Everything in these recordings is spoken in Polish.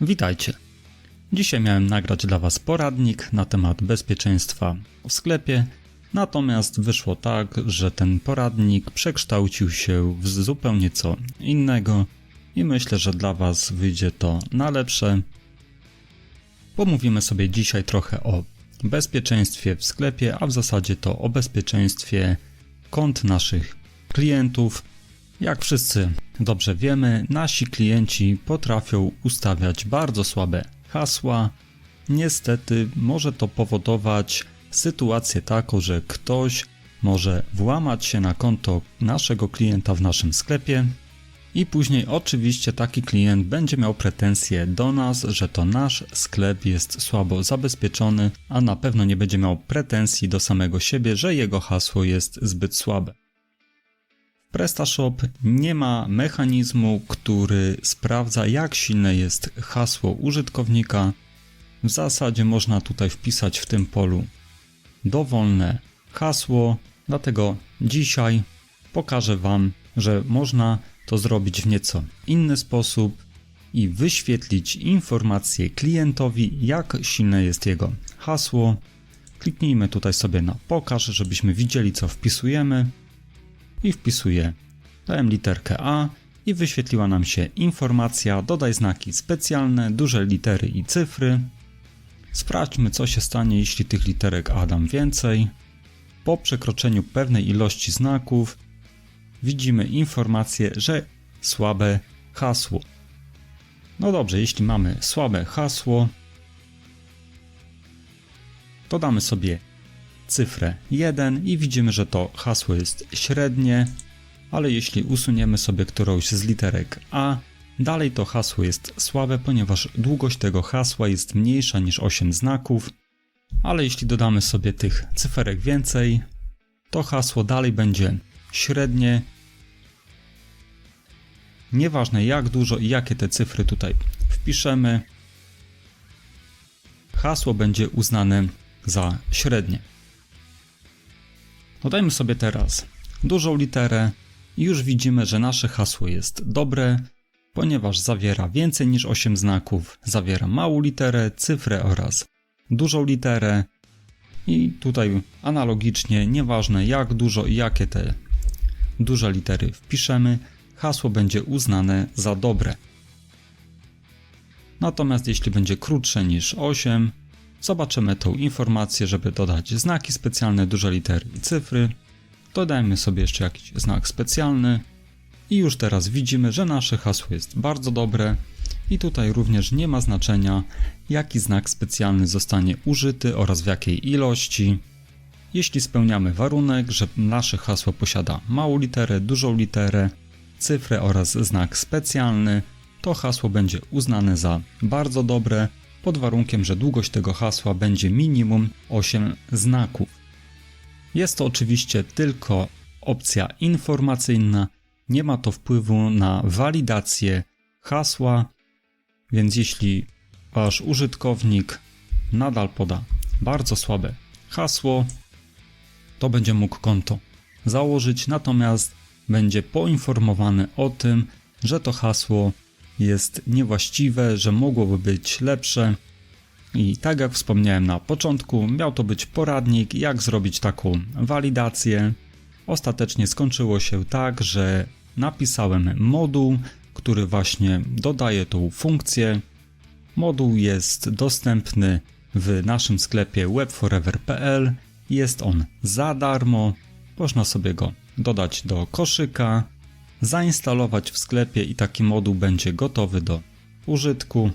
Witajcie. Dzisiaj miałem nagrać dla Was poradnik na temat bezpieczeństwa w sklepie, natomiast wyszło tak, że ten poradnik przekształcił się w zupełnie co innego i myślę, że dla Was wyjdzie to na lepsze. Pomówimy sobie dzisiaj trochę o bezpieczeństwie w sklepie, a w zasadzie to o bezpieczeństwie kont naszych klientów. Jak wszyscy dobrze wiemy, nasi klienci potrafią ustawiać bardzo słabe hasła. Niestety może to powodować sytuację taką, że ktoś może włamać się na konto naszego klienta w naszym sklepie i później oczywiście taki klient będzie miał pretensje do nas, że to nasz sklep jest słabo zabezpieczony, a na pewno nie będzie miał pretensji do samego siebie, że jego hasło jest zbyt słabe. PrestaShop nie ma mechanizmu, który sprawdza jak silne jest hasło użytkownika. W zasadzie można tutaj wpisać w tym polu dowolne hasło, dlatego dzisiaj pokażę Wam, że można to zrobić w nieco inny sposób i wyświetlić informację klientowi, jak silne jest jego hasło. Kliknijmy tutaj sobie na pokaż, żebyśmy widzieli, co wpisujemy. I wpisuję, dałem literkę A i wyświetliła nam się informacja, dodaj znaki specjalne, duże litery i cyfry. Sprawdźmy, co się stanie, jeśli tych literek A dam więcej. Po przekroczeniu pewnej ilości znaków widzimy informację, że słabe hasło. No dobrze, jeśli mamy słabe hasło, to damy sobie cyfrę 1 i widzimy, że to hasło jest średnie, ale jeśli usuniemy sobie którąś z literek A, dalej to hasło jest słabe, ponieważ długość tego hasła jest mniejsza niż 8 znaków, ale jeśli dodamy sobie tych cyferek więcej, to hasło dalej będzie średnie Nieważne jak dużo i jakie te cyfry tutaj wpiszemy, hasło będzie uznane za średnie. Dodajmy sobie teraz dużą literę i już widzimy, że nasze hasło jest dobre, ponieważ zawiera więcej niż 8 znaków, zawiera małą literę, cyfrę oraz dużą literę. I tutaj analogicznie, nieważne jak dużo i jakie te duże litery wpiszemy, hasło będzie uznane za dobre. Natomiast jeśli będzie krótsze niż 8, zobaczymy tą informację, żeby dodać znaki specjalne, duże litery i cyfry. Dodajmy sobie jeszcze jakiś znak specjalny i już teraz widzimy, że nasze hasło jest bardzo dobre i tutaj również nie ma znaczenia, jaki znak specjalny zostanie użyty oraz w jakiej ilości. Jeśli spełniamy warunek, że nasze hasło posiada małą literę, dużą literę, cyfrę oraz znak specjalny, to hasło będzie uznane za bardzo dobre, pod warunkiem, że długość tego hasła będzie minimum 8 znaków. Jest to oczywiście tylko opcja informacyjna, nie ma to wpływu na walidację hasła, więc jeśli wasz użytkownik nadal poda bardzo słabe hasło, to będzie mógł konto założyć, natomiast będzie poinformowany o tym, że to hasło jest niewłaściwe, że mogłoby być lepsze. I tak jak wspomniałem na początku, miał to być poradnik, jak zrobić taką walidację. Ostatecznie skończyło się tak, że napisałem moduł, który właśnie dodaje tą funkcję. Moduł jest dostępny w naszym sklepie webforever.pl. Jest on za darmo. Można sobie go dodać do koszyka, zainstalować w sklepie i taki moduł będzie gotowy do użytku.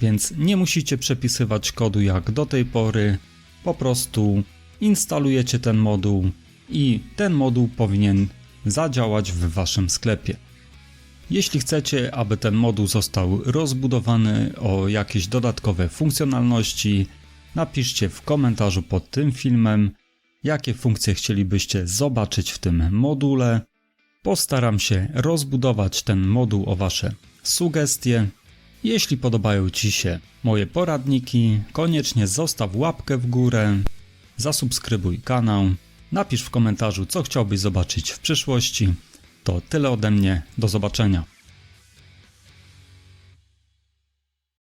Więc nie musicie przepisywać kodu jak do tej pory, po prostu instalujecie ten moduł i ten moduł powinien zadziałać w waszym sklepie. Jeśli chcecie, aby ten moduł został rozbudowany o jakieś dodatkowe funkcjonalności, napiszcie w komentarzu pod tym filmem jakie funkcje chcielibyście zobaczyć w tym module. Postaram się rozbudować ten moduł o Wasze sugestie. Jeśli podobają Ci się moje poradniki, koniecznie zostaw łapkę w górę, zasubskrybuj kanał, napisz w komentarzu, co chciałbyś zobaczyć w przyszłości. To tyle ode mnie, do zobaczenia.